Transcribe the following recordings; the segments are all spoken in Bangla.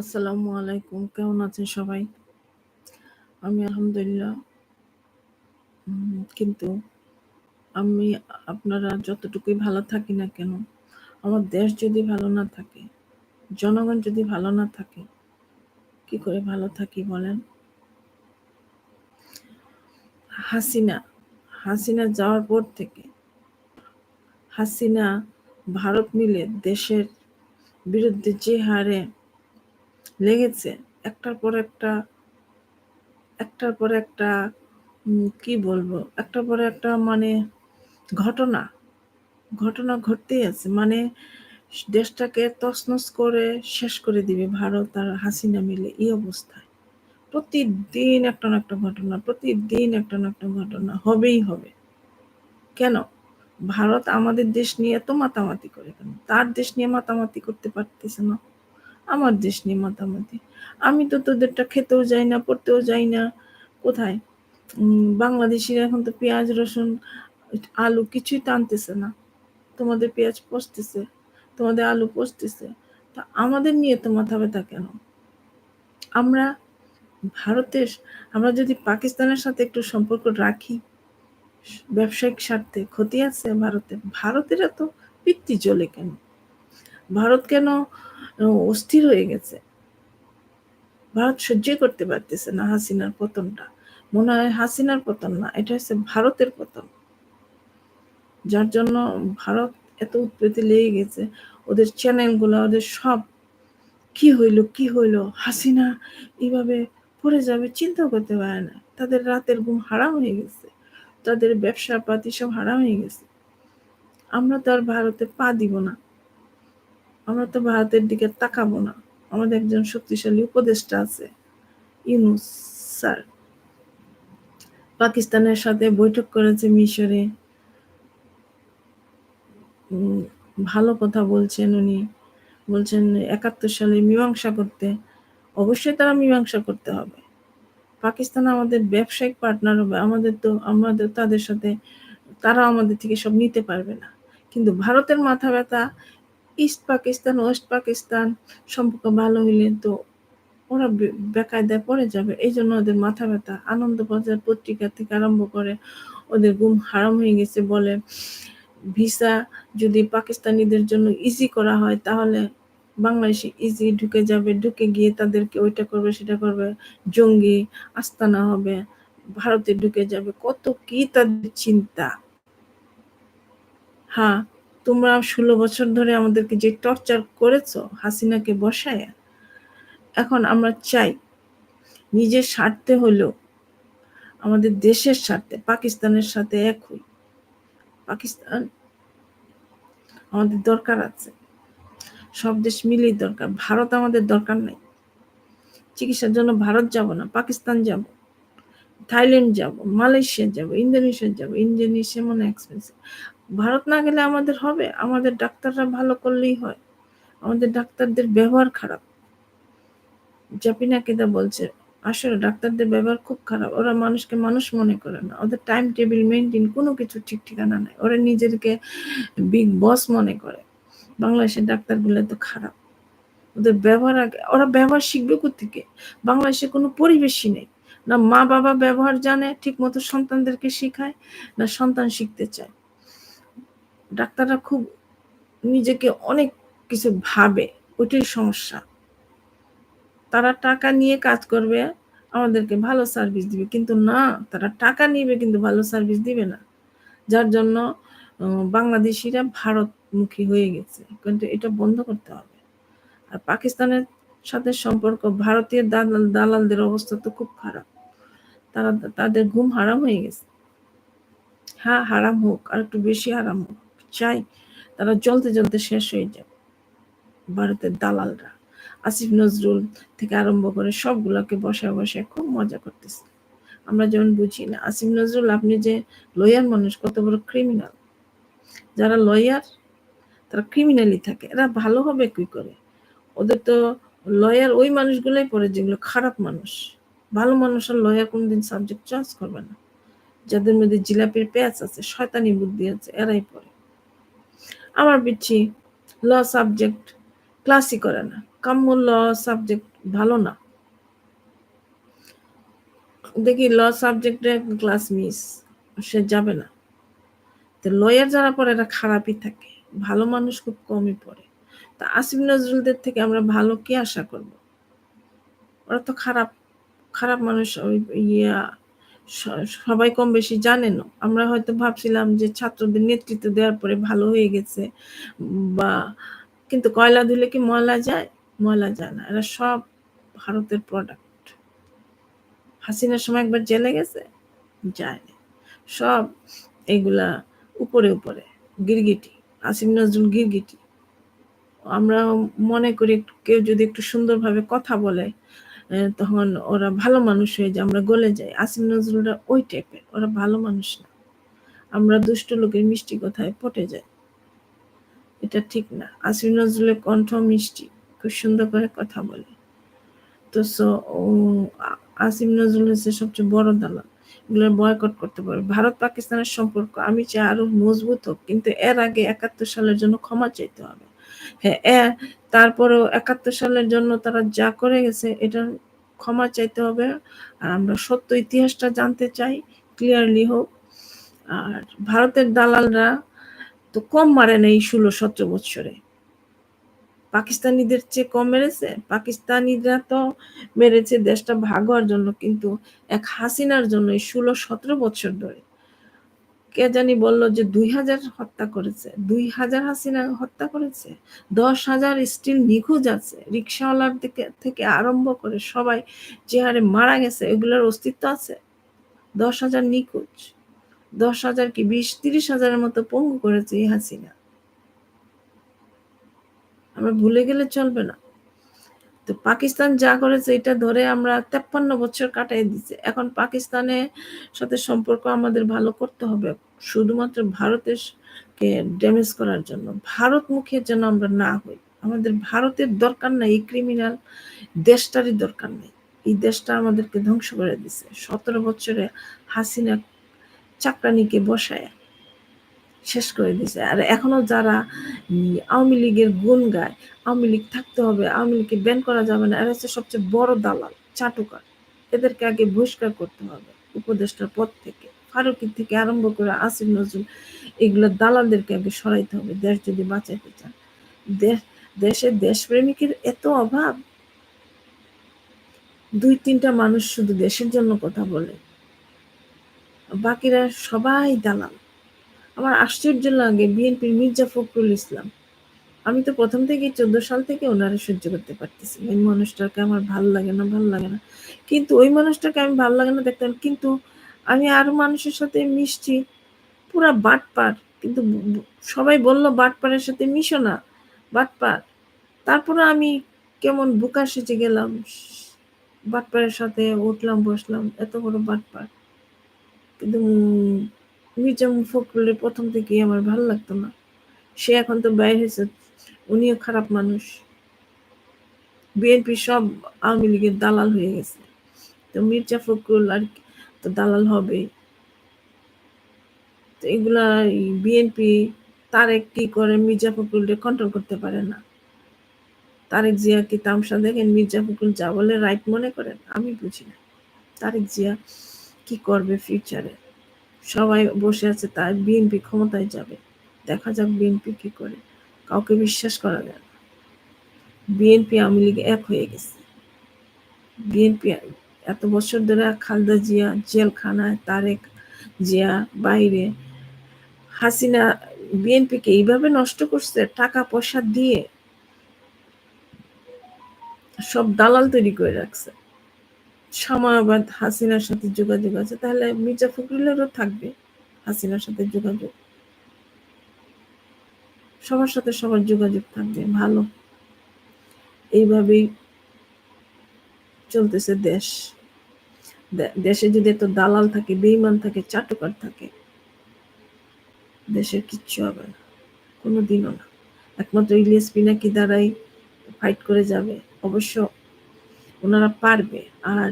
আসসালামু আলাইকুম, কেমন আছেন সবাই? আমি আলহামদুলিল্লাহ কিন্তু আমি আপনারা যতটুকুই ভালো থাকি না কেন, আমার দেশ যদি ভালো না থাকে, জনগণ যদি ভালো না থাকে, কি করে ভালো থাকি বলেন? হাসিনা হাসিনা যাওয়ার পর থেকে হাসিনা ভারত মিলে দেশের বিরুদ্ধে যে হারে লেগেছে। একটার পর একটা, একটার পর একটা কি বলব? একটার পর একটা মানে ঘটনা ঘটনা ঘটতেই আছে। মানে দেশটাকে তছনছ করে শেষ করে দিবে ভারত আর হাসিনা মিলে এই অবস্থায়। প্রতিদিন একটা না একটা ঘটনা, প্রতিদিন একটা না একটা ঘটনা, হবেই হবে। কেন? ভারত আমাদের দেশ নিয়ে এত মাতামাতি করে কেন? তার দেশ নিয়ে মাতামাতি করতে পারতেছে না। আমার দেশ নিয়ে মাতামাতি। আমি তো তোদেরটা খেতেও যাই না, পড়তেও যাই না। কোথায়? বাংলাদেশিরা এখন তো পেঁয়াজ, রসুন, আলু কিছুই টানতেছে না। তোমাদের পেঁয়াজ পচতেছে, তোমাদের আলু পচতেছে। তা আমাদের নিয়ে তো মাথা ব্যথা কেন? আমরা ভারতের, আমরা যদি পাকিস্তানের সাথে একটু সম্পর্ক রাখি, ব্যবসায়িক স্বার্থে ক্ষতি আছে ভারতে, ভারতের এত পিত্তি চলে কেন? ভারত কেন অস্থির হয়ে গেছে। ভারত সহ্য করতে পারতেছে না হাসিনার পতনটা। মনে হয় হাসিনার পতন না, এটা হচ্ছে ভারতের পতন। যার জন্য ভারত এত উৎপত্তি লেগে গেছে, ওদের চ্যানেলগুলো, ওদের সব কি হইল কি হইল, হাসিনা এইভাবে পড়ে যাবে চিন্তা করতে পারে না। তাদের রাতের ঘুম হারাম হয়ে গেছে, তাদের ব্যবসা পাতি সব হারাম হয়ে গেছে। আমরা তো আর ভারতে পা দিব না। আমরা তো ভারতের দিকে তাকাবো না। আমাদের একজন শক্তিশালী উপদেষ্টা আছে, ইউনুস, স্যার। পাকিস্তানের সাথে বৈঠক করেছে মিশরে। ভালো কথা বলছেন উনি। বলছেন একাত্তর সালে মীমাংসা করতে। অবশ্যই তারা মীমাংসা করতে হবে। পাকিস্তান আমাদের ব্যবসায়িক পার্টনার হবে। আমাদের তো, আমাদের তাদের সাথে তারা আমাদের থেকে সব নিতে পারবে না। কিন্তু ভারতের মাথা ব্যথা ইস্ট পাকিস্তান ওয়েস্ট পাকিস্তান সম্পর্ক ভালো হইলে তো ওরা বেকায়দায় পড়ে যাবে। এই জন্য ওদের মাথা ব্যথা। আনন্দ বাজার পত্রিকা থেকে আরম্ভ করে ওদের গুম হারাম হয়ে গেছে বলে ভিসা যদি পাকিস্তানিদের জন্য ইজি করা হয় তাহলে বাংলাদেশে ইজি ঢুকে যাবে, ঢুকে গিয়ে তাদেরকে ওইটা করবে, সেটা করবে, জঙ্গি আস্তানা হবে, ভারতে ঢুকে যাবে। কত কি তাদের চিন্তা। হ্যাঁ। তোমরা ষোলো বছর ধরে আমাদেরকে যে টর্চার করেছ হাসিনাকে বসায়, এখন আমরা চাই নিজের স্বার্থে হলেও আমাদের দেশের স্বার্থে, পাকিস্তানের সাথে এক হই। পাকিস্তান আমাদের দরকার আছে। সব দেশ মিলেই দরকার। ভারত আমাদের দরকার নাই। চিকিৎসার জন্য ভারত যাব না, পাকিস্তান যাব, থাইল্যান্ড যাব, মালয়েশিয়া যাব, ইন্দোনেশিয়া যাব। ইন্দোনেশিয়া মানে এক্সপেন্সিভ ভারত না গেলে আমাদের হবে? আমাদের ডাক্তাররা ভালো করলেই হয়। আমাদের ডাক্তারদের ব্যবহার খারাপ। জাপিনা কেদা বলছে, আসলে ডাক্তারদের ব্যবহার খুব খারাপ। ওরা মানুষকে মানুষ মনে করে না। ওদের টাইম টেবিল মেনটেন কোনো কিছু ঠিক ঠিকানা নাই। ওরা নিজেদেরকে বিগ বস মনে করে। বাংলাদেশের ডাক্তারগুলো তো খারাপ। ওদের ব্যবহার আগে ওরা ব্যবহার শিখবে থেকে বাংলাদেশে কোনো পরিবেশই নেই। না মা বাবা ব্যবহার জানে ঠিক মতো সন্তানদেরকে শেখায়, না সন্তান শিখতে চায়। ডাক্তাররা খুব নিজেকে অনেক কিছু ভাবে, ওইটাই সমস্যা। তারা টাকা নিয়ে কাজ করবে, আমাদেরকে ভালো সার্ভিস দিবে। কিন্তু না, তারা টাকা নিবে কিন্তু ভালো সার্ভিস দিবে না। যার জন্য বাংলাদেশিরা ভারতমুখী হয়ে গেছে। কিন্তু এটা বন্ধ করতে হবে। আর পাকিস্তানের সাথে সম্পর্ক, ভারতীয় দালাল, দালালদের অবস্থা তো খুব খারাপ। তারা, তাদের ঘুম হারাম হয়ে গেছে। হ্যাঁ হারাম হোক, আর একটু বেশি হারাম হোক। চাই, তারা জ্বলতে জ্বলতে শেষ হয়ে যাবে। ভারতের দালালরা, আসিফ নজরুল থেকে আরম্ভ করে সবগুলোকে বসে বসে খুব মজা করতেছে। আমরা যেমন বুঝি না, আসিফ নজরুল আপনি যে লয়ার মানুষ, কত বড় ক্রিমিনাল যারা লয়ার, তারা ক্রিমিনালি থাকে। এরা ভালো হবে কি করে? ওদের তো লয়ার ওই মানুষগুলোই পড়ে যেগুলো খারাপ মানুষ। ভালো মানুষ আর লয়ার কোনোদিন সাবজেক্ট চয়েস করবে না। যাদের মধ্যে জিলাপির পেঁয়াজ আছে, শয়তানি বুদ্ধি আছে, এরাই পড়ে। আমার পিচ্ছি, ল সাবজেক্ট ক্লাসই করে না। কাম্য ল সাবজেক্ট ভালো না। দেখি ল সাবজেক্টে ক্লাস মিস সে যাবে না। তো লয়ার যারা পড়ে, এরা খারাপই থাকে। ভালো মানুষ খুব কমই পড়ে। তা আসিম নজরুলদের থেকে আমরা ভালো কি আশা করব? ওরা তো খারাপ খারাপ মানুষ ইয়া সবাই কম বেশি জানেন আমরা হয়তো ভাবছিলাম যে ছাত্রদের নেতৃত্ব দেওয়ার পরে ভালো হয়ে গেছে, বা কিন্তু কয়লা দিলে কি ময়লা যায়? ময়লা যায় না। এরা সব ভারতের প্রোডাক্ট হাসিনার সময় একবার জেলে গেছে? যায় সব এগুলা উপরে উপরে, গিরগিটি আসিম নজরুল গিরগিটি। আমরা মনে করি কেউ যদি একটু সুন্দরভাবে কথা বলে তখন ওরা ভালো মানুষ হয়ে যায়, আমরা গলে যাই। আসিম নজরুলরা ওই টাইপের ওরা ভালো মানুষ না। আমরা দুষ্ট লোকের মিষ্টি কথায়? পটে যাই। এটা ঠিক না। আসিম নজরুলের কণ্ঠ মিষ্টি, খুব সুন্দর করে কথা বলে। তো সো আসিম নজরুল হচ্ছে সবচেয়ে বড় দালাল। এগুলো বয়কট করতে পারবে। ভারত পাকিস্তানের সম্পর্ক আমি চাই আরও মজবুত হোক, কিন্তু এর আগে একাত্তর সালের জন্য ক্ষমা চাইতে হবে। হ্যাঁ তারপরেও একাত্তর সালের জন্য তারা যা করে গেছে, এটা ক্ষমা চাইতে হবে। আর আমরা সত্য ইতিহাসটা জানতে চাই ক্লিয়ারলি হোক। আর ভারতের দালালরা তো কম মারে না এই ষোলো সতেরো বছরে পাকিস্তানিদের চেয়ে কম মেরেছে। পাকিস্তানিরা তো মেরেছে দেশটা ভাগ হওয়ার জন্য, কিন্তু এক হাসিনার জন্য এই ষোলো সতেরো বছর ধরে। কে জানি বলল যে দুই হাজার হত্যা করেছে। দুই হাজার হাসিনা হত্যা করেছে। দশ হাজার স্টিল নিখোঁজ আছে। রিক্সাওয়ালার থেকে থেকে আরম্ভ করে সবাই যে হারে মারা গেছে। এগুলোর অস্তিত্ব আছে? দশ হাজার নিখোঁজ। দশ হাজার কি বিশ, তিরিশ হাজারের মতো পঙ্গু করেছে এই হাসিনা? আমরা ভুলে গেলে চলবে না। তো পাকিস্তান যা করেছে, এটা ধরে আমরা তেপ্পান্ন বছর কাটাই দিচ্ছে এখন পাকিস্তানের সাথে সম্পর্ক আমাদের ভালো করতে হবে, শুধুমাত্র ভারতের কে ড্যামেজ করার জন্য। ভারত মুখের যেন আমরা না হই, আমাদের ভারতের দরকার নাই, এই ক্রিমিনাল দেশটারই দরকার নেই। এই দেশটা আমাদেরকে ধ্বংস করে দিছে। সতেরো বছরে হাসিনা চাকরানিকে বসায় শেষ করে দিছে। আর এখনও যারা আওয়ামী লীগের গুণ গায়, আওয়ামী লীগ থাকতে হবে, আওয়ামী লীগকে ব্যান করা যাবে না, এরা হচ্ছে সবচেয়ে বড় দালাল, চাটুকার। এদেরকে আগে বহিষ্কার করতে হবে উপদেষ্টার পদ থেকে। ফারুকি থেকে আরম্ভ করে আসিফ, নজরুল, এগুলো দালালদেরকে আগে সরাইতে হবে, দেশ যদি বাঁচাইতে চান দেশ, দেশে দেশপ্রেমিকের এত অভাব। দুই, তিনটা মানুষ শুধু দেশের জন্য কথা বলে। বাকিরা সবাই দালাল। আমার আশ্চর্য লাগে বিএনপির মির্জা ফখরুল ইসলাম। আমি তো প্রথম থেকেই চোদ্দ সাল থেকে ওনারা সহ্য করতে পারতেছি ওই মানুষটাকে আমার ভালো লাগে না, ভালো লাগে না। কিন্তু ওই মানুষটাকে আমি ভালো লাগে না দেখতাম। কিন্তু আমি আরও মানুষের সাথে মিশছি। পুরা বাটপার। কিন্তু সবাই বলল, বাটপারের সাথে মিশো না, বাটপার। তারপরে আমি কেমন বুকা সেচে গেলাম। বাটপারের সাথে উঠলাম, বসলাম, এত বড় বাটপার। কিন্তু মির্জা ফখরুলের প্রথম থেকেই আমার ভালো লাগতো না, সে এখন তো বাইরে হয়েছে, উনিও খারাপ মানুষ। বিএনপি সব আওয়ামী লীগের দালাল হয়ে গেছে। তো মির্জা ফখরুল আর তো দালাল হবে তো এগুলা বিএনপি তারেক কি করে মির্জা ফখরুলকে কন্ট্রোল করতে পারে না? তারেক জিয়া কি তামসা দেখেন মির্জা ফখরুল যা বলে রাইট মনে করেন? আমি বুঝি না। তারেক জিয়া কি করবে ফিউচারে সবাই বসে আছে তার বিএনপি ক্ষমতায় যাবে। দেখা যাক বিএনপি কি করে। কাউকে বিশ্বাস করা যায় না। বিএনপি আওয়ামী লীগ এক হয়ে গেছে। বিএনপি এত বছর ধরে খালদা জিয়া, জেলখানায়, তারেক জিয়া, বাইরে। হাসিনা বিএনপিকে এইভাবে নষ্ট করছে, টাকা, পয়সা দিয়ে। সব দালাল তৈরি করে রাখছে। সময়বাদ হাসিনার সাথে যোগাযোগ আছে, তাহলে মির্জা ফখরুলেরও থাকবে হাসিনার সাথে যোগাযোগ। সবার সাথে সবার যোগাযোগ থাকবে, ভালো। এইভাবেই চলতেছে দেশ। দেশে যদি এত দালাল থাকে বেইমান থাকে, চাটুকার থাকে, দেশের কিচ্ছু হবে না কোনো দিনও না। একমাত্র ইলিয়াস পিনাকি দ্বারাই ফাইট করে যাবে। অবশ্য ওনারা পারবে। আর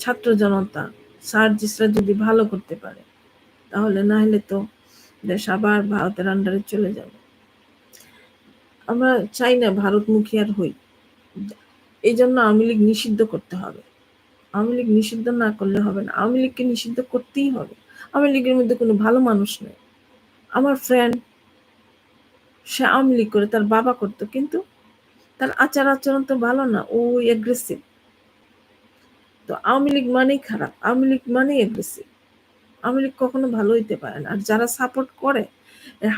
ছাত্র জনতা সার্জিসরা যদি ভালো করতে পারে, তাহলে না হলে তো দেশ আবার ভারতের আন্ডারে চলে যাবে। আমরা চাই না ভারতমুখী আর হই। এই জন্য আওয়ামী লীগ নিষিদ্ধ করতে হবে। আওয়ামী লীগ নিষিদ্ধ না করলে হবে না। আওয়ামী লীগকে নিষিদ্ধ করতেই হবে। আওয়ামী লীগের মধ্যে কোনো ভালো মানুষ নেই। আমার ফ্রেন্ড সে আওয়ামী লীগ করে তার বাবা করতো, কিন্তু তার আচার আচরণ তো ভালো না, ও এগ্রেসিভ তো আওয়ামী লীগ মানেই খারাপ, আওয়ামী লীগ মানেই এগ্রেসিভ আওয়ামী লীগ কখনো ভালো হইতে পারে না। আর যারা সাপোর্ট করে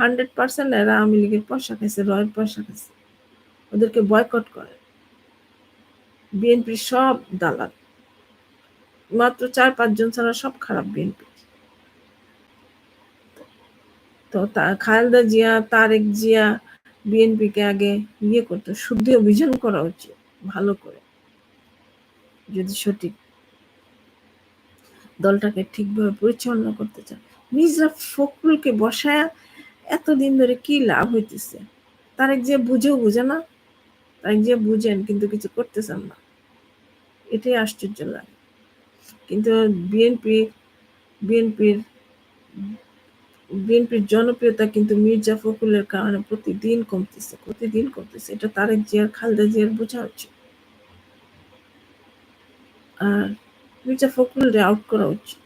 হান্ড্রেড পার্সেন্ট এরা আওয়ামী লীগের পয়সা খাইছে, রয়ের পয়সা খাইছে। ওদেরকে বয়কট করে। বিএনপির সব দালাল। মাত্র চার পাঁচজন ছাড়া সব খারাপ বিএনপি তো, খালেদা জিয়া, তারেক জিয়া বিএনপিকে আগে ইয়ে করতো, শুদ্ধি অভিযান করা উচিত, ভালো করে, যদি সঠিক দলটাকে ঠিকভাবে পরিচালনা করতে চান মির্জা ফখরুলকে বসায় এতদিন ধরে কি লাভ হইতেছে? তারেক যে বুঝেও বুঝে না, তারেক যে বুঝেন কিন্তু কিছু করতেছেন না। এটাই আশ্চর্য লাগে। কিন্তু বিএনপি, বিএনপির বিএনপির জনপ্রিয়তা কিন্তু মির্জা ফখরুলের কারণে প্রতিদিন কমতেছে প্রতিদিন কমতেছে। এটা তারেক জিয়ার, খালদা জিয়ার বোঝা উচিত। আর মির্জা ফখরুলরে আউট করা উচিত।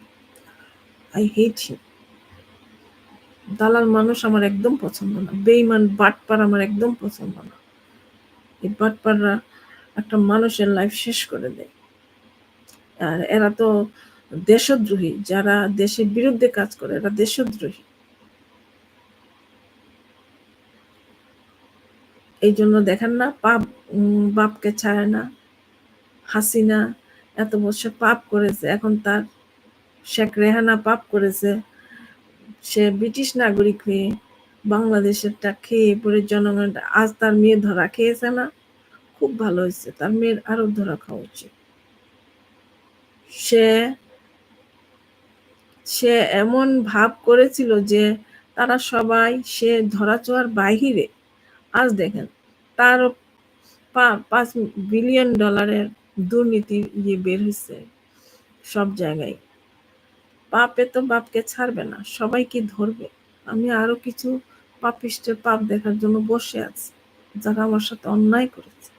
আই হেট হিম দালাল মানুষ আমার একদম পছন্দ না। বেইমান বাটপার আমার একদম পছন্দ না। এই বাটপাররা একটা মানুষের লাইফ শেষ করে দেয়। আর এরা তো দেশদ্রোহী। যারা দেশের বিরুদ্ধে কাজ করে, এরা দেশদ্রোহী। এই জন্য দেখেন না, পাপ বাপকে ছাড়ে না। হাসিনা এত বছর পাপ করেছে, এখন তার শেখ রেহানা পাপ করেছে। সে ব্রিটিশ নাগরিক হয়ে বাংলাদেশেরটা খেয়ে পরে জনগণ, আজ তার মেয়ে ধরা খেয়েছে না। খুব ভালো হয়েছে, তার মেয়ের আরও ধরা খাওয়া উচিত। সে সে এমন ভাব করেছিল যে তারা সবাই সে ধরাছোঁয়ার বাহিরে আজ দেখেন, তার পাঁচ বিলিয়ন ডলারের দুর্নীতি ইয়ে বের হয়েছে সব জায়গায়। পাপে তো বাপকে ছাড়বে না, সবাইকে ধরবে। আমি আরও কিছু পাপিষ্টের পাপ দেখার জন্য বসে আছি, যারা আমার সাথে অন্যায় করেছে।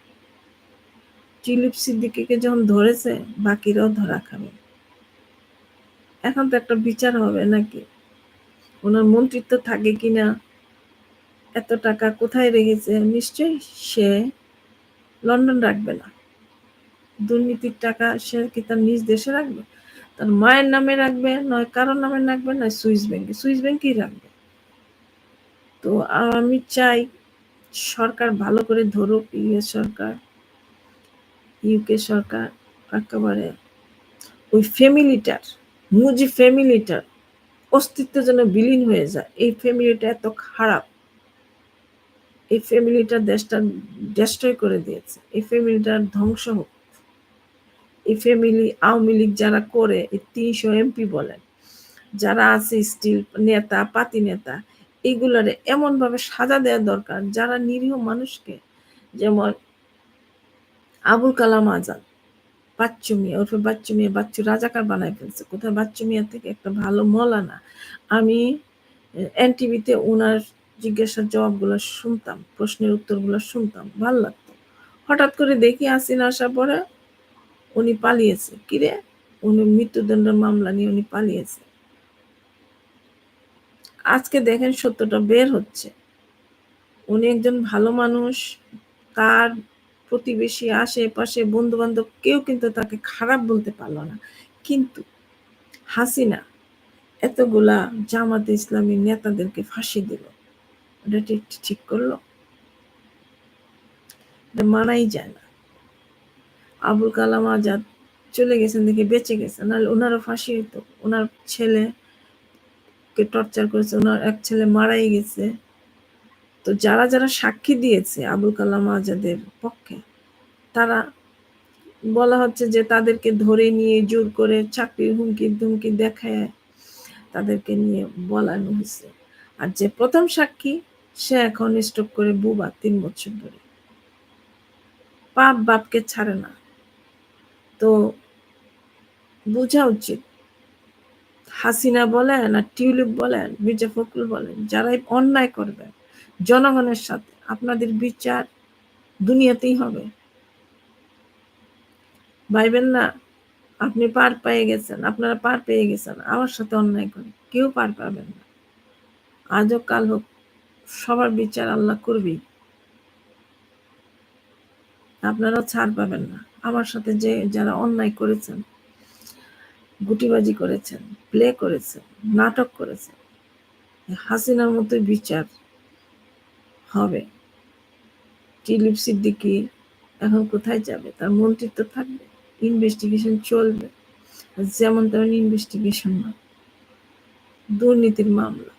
টিলিপ সিদ্দিকিকে যখন ধরেছে, বাকিরাও ধরা খাবে। এখন তো একটা বিচার হবে নাকি? ওনার মন্ত্রিত্ব থাকে কিনা? এত টাকা কোথায় রেখেছে? নিশ্চয়ই সে লন্ডন রাখবে না। দুর্নীতির টাকা সে কি তার নিজ দেশে রাখবে? তার মায়ের নামে রাখবে, নয় কারোর নামে রাখবে, নয় সুইস ব্যাংকে। সুইস ব্যাংকেই রাখবে। তো আমি চাই সরকার ভালো করে ধরুক, ইউএস সরকার ইউকে সরকার, একেবারে ওই ফ্যামিলিটার মুজি ফ্যামিলিটার অস্তিত্ব যেন বিলীন হয়ে যায়। এই ফ্যামিলিটা এত খারাপ। এই ফ্যামিলিটা দেশটা ডেস্ট্রয় করে দিয়েছে। এই ফ্যামিলিটার ধ্বংস হোক। এই ফ্যামিলি আওয়ামী লীগ যারা করে, এই তিনশো এমপি বলেন, যারা আছে স্টিল নেতা, পাতি নেতা এইগুলারে এমনভাবে সাজা দেওয়া দরকার, যারা নিরীহ মানুষকে, যেমন আবুল কালাম আজাদ, বাচ্চু মিয়া, ওরফে বাচ্চু মিয়া, বাচ্চু রাজাকার বানায় ফেলছে। কোথায়? বাচ্চু মিয়া থেকে একটা ভালো মলানা। আমি এনটিভিতে ওনার জিজ্ঞাসার জবাবগুলো শুনতাম, প্রশ্নের উত্তরগুলো শুনতাম, ভালো লাগতো। হঠাৎ করে দেখি আসিন আসার পরে উনি পালিয়েছে। কিরে উনি মৃত্যুদণ্ড মামলা নিয়ে উনি পালিয়েছে। আজকে দেখেন সত্যটা বের হচ্ছে। উনি একজন ভালো মানুষ, তার প্রতিবেশী, আশেপাশে বন্ধু বান্ধব কেউ কিন্তু তাকে খারাপ বলতে পারল না। কিন্তু হাসিনা এতগুলা জামাত ইসলামী নেতাদেরকে ফাঁসি দিল। ওটা ঠিক করল। মানাই যায় না। আবুল কালাম আজাদ চলে গেছেন দেখে বেঁচে গেছে। নাহলে ওনারও ফাঁসি হইতো। ওনার ছেলে কে টর্চার করেছে। ওনার এক ছেলে মারাই গেছে। তো যারা যারা সাক্ষী দিয়েছে আবুল কালাম আজাদের পক্ষে, তারা বলা হচ্ছে যে তাদেরকে ধরে নিয়ে জোর করে চাকরির হুমকি ধুমকি দেখায় তাদেরকে নিয়ে বলানো হয়েছে। আর যে প্রথম সাক্ষী সে এখন স্টক করে বুবা তিন বছর ধরে। পাপ বাপকে ছাড়ে না। তো বোঝা উচিত। হাসিনা বলেন আর টিউলিপ বলেন, মির্জা ফখরুল বলেন, যারাই অন্যায় করবেন জনগণের সাথে আপনাদের বিচার দুনিয়াতেই হবে। ভাইবেন না, আপনি পার পেয়ে গেছেন, আপনারা পার পেয়ে গেছেন, আমার সাথে অন্যায় করে কেউ পার পাবেন না। আজও কাল হোক সবার বিচার আল্লাহ করবেই। আপনারাও ছাড় পাবেন না। আমার সাথে যে যারা অন্যায় করেছেন, গুটিবাজি করেছেন, প্লে করেছেন, নাটক করেছেন, হাসিনার মতোই বিচার হবে। টিলিপ সিদ্দিকি এখন কোথায় যাবে? তার মন্ত্রিত্ব থাকবে ইনভেস্টিগেশন চলবে। যেমন তেমন ইনভেস্টিগেশন না। দুর্নীতির মামলা।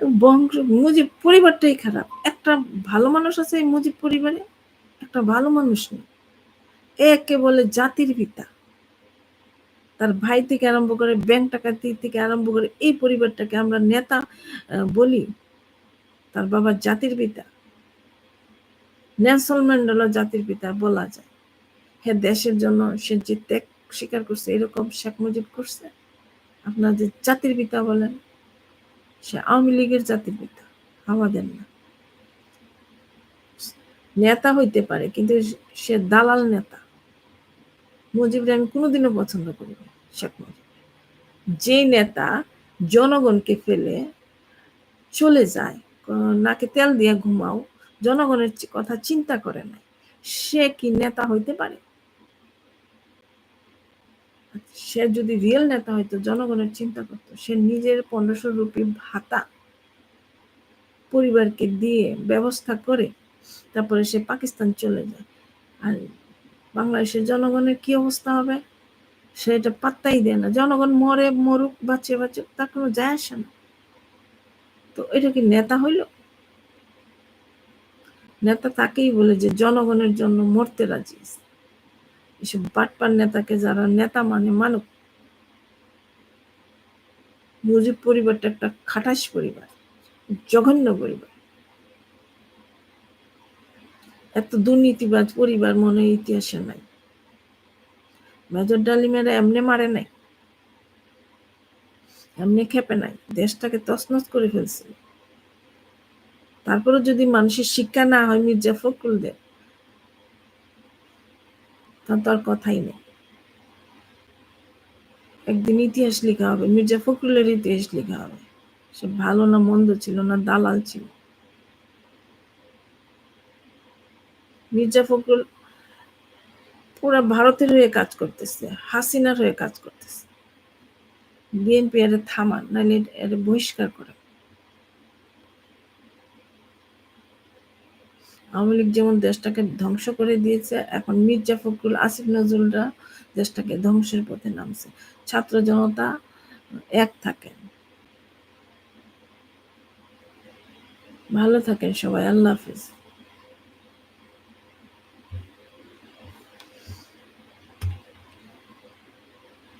বংশ, মুজিব পরিবারটাই খারাপ। একটা ভালো মানুষ আছে এই মুজিব পরিবারে, একটা ভালো মানুষ নেই। একে বলে জাতির পিতা। তার ভাই থেকে আরম্ভ করে ব্যাংক টাকাতি থেকে আরম্ভ করে এই পরিবারটাকে আমরা নেতা বলি। তার বাবা জাতির পিতা। নেলসন ম্যান্ডেলা জাতির পিতা বলা যায়। হ্যাঁ দেশের জন্য সে যে ত্যাগ স্বীকার করছে, এরকম শেখ মুজিব করছে। আপনার যে জাতির পিতা বলেন সে আওয়ামী লীগের জাতির পিতা আমাদের না। নেতা হইতে পারে, কিন্তু সে দালাল নেতা। মুজিবরে আমি কোনোদিনও পছন্দ করি না শেখ মুজিব। যে নেতা জনগণকে ফেলে চলে যায়, নাকে তেল দিয়ে ঘুমাও, জনগণের কথা চিন্তা করে না সে কি নেতা হইতে পারে? সে যদি রিয়েল নেতা হইতো, জনগণের চিন্তা করতো, সে নিজের পনেরোশো রুপি ভাতা পরিবারকে দিয়ে ব্যবস্থা করে তারপরে সে পাকিস্তান চলে যায়। আর বাংলাদেশের জনগণের কি অবস্থা হবে? সে এটা পাত্তাই দেয় না। জনগণ মরে, মরুক, বাঁচে, বাঁচুক, তার কোনো যায় আসে না। তো এটা কি নেতা হইল? নেতা তাকেই বলে যে, জনগণের জন্য মরতে রাজি এসব বাটপার নেতাকে যারা নেতা মানে মানুক মুজিব পরিবারটা একটা খাটাস পরিবার, জঘন্য পরিবার। এত দুর্নীতিবাজ পরিবার মনে ইতিহাসে নাই। মেজর ডালিমেরা এমনি মারে নাই, এমনি খেপে নাই, দেশটাকে তছনছ করে ফেলছিল তারপরে যদি মানুষের শিক্ষা না হয় মির্জা ফখরুলদের তার তো আর কথাই নেই। একদিন ইতিহাস লেখা হবে, মির্জা ফখরুলের ইতিহাস লেখা হবে। সে ভালো না মন্দ ছিল না দালাল ছিল। মির্জা ফখরুল পুরা ভারতের হয়ে কাজ করতেছে, হাসিনার হয়ে কাজ করতেছে। বিএনপি এর থামান নাহলে এর বহিষ্কার করে। আওয়ামী লীগ যেমন দেশটাকে ধ্বংস করে দিয়েছে, এখন মির্জা ফখরুল, আসিফ নজরুলরা দেশটাকে ধ্বংসের পথে নামছে। ছাত্র জনতা এক থাকেন। ভালো থাকেন সবাই, আল্লাহ হাফিজ।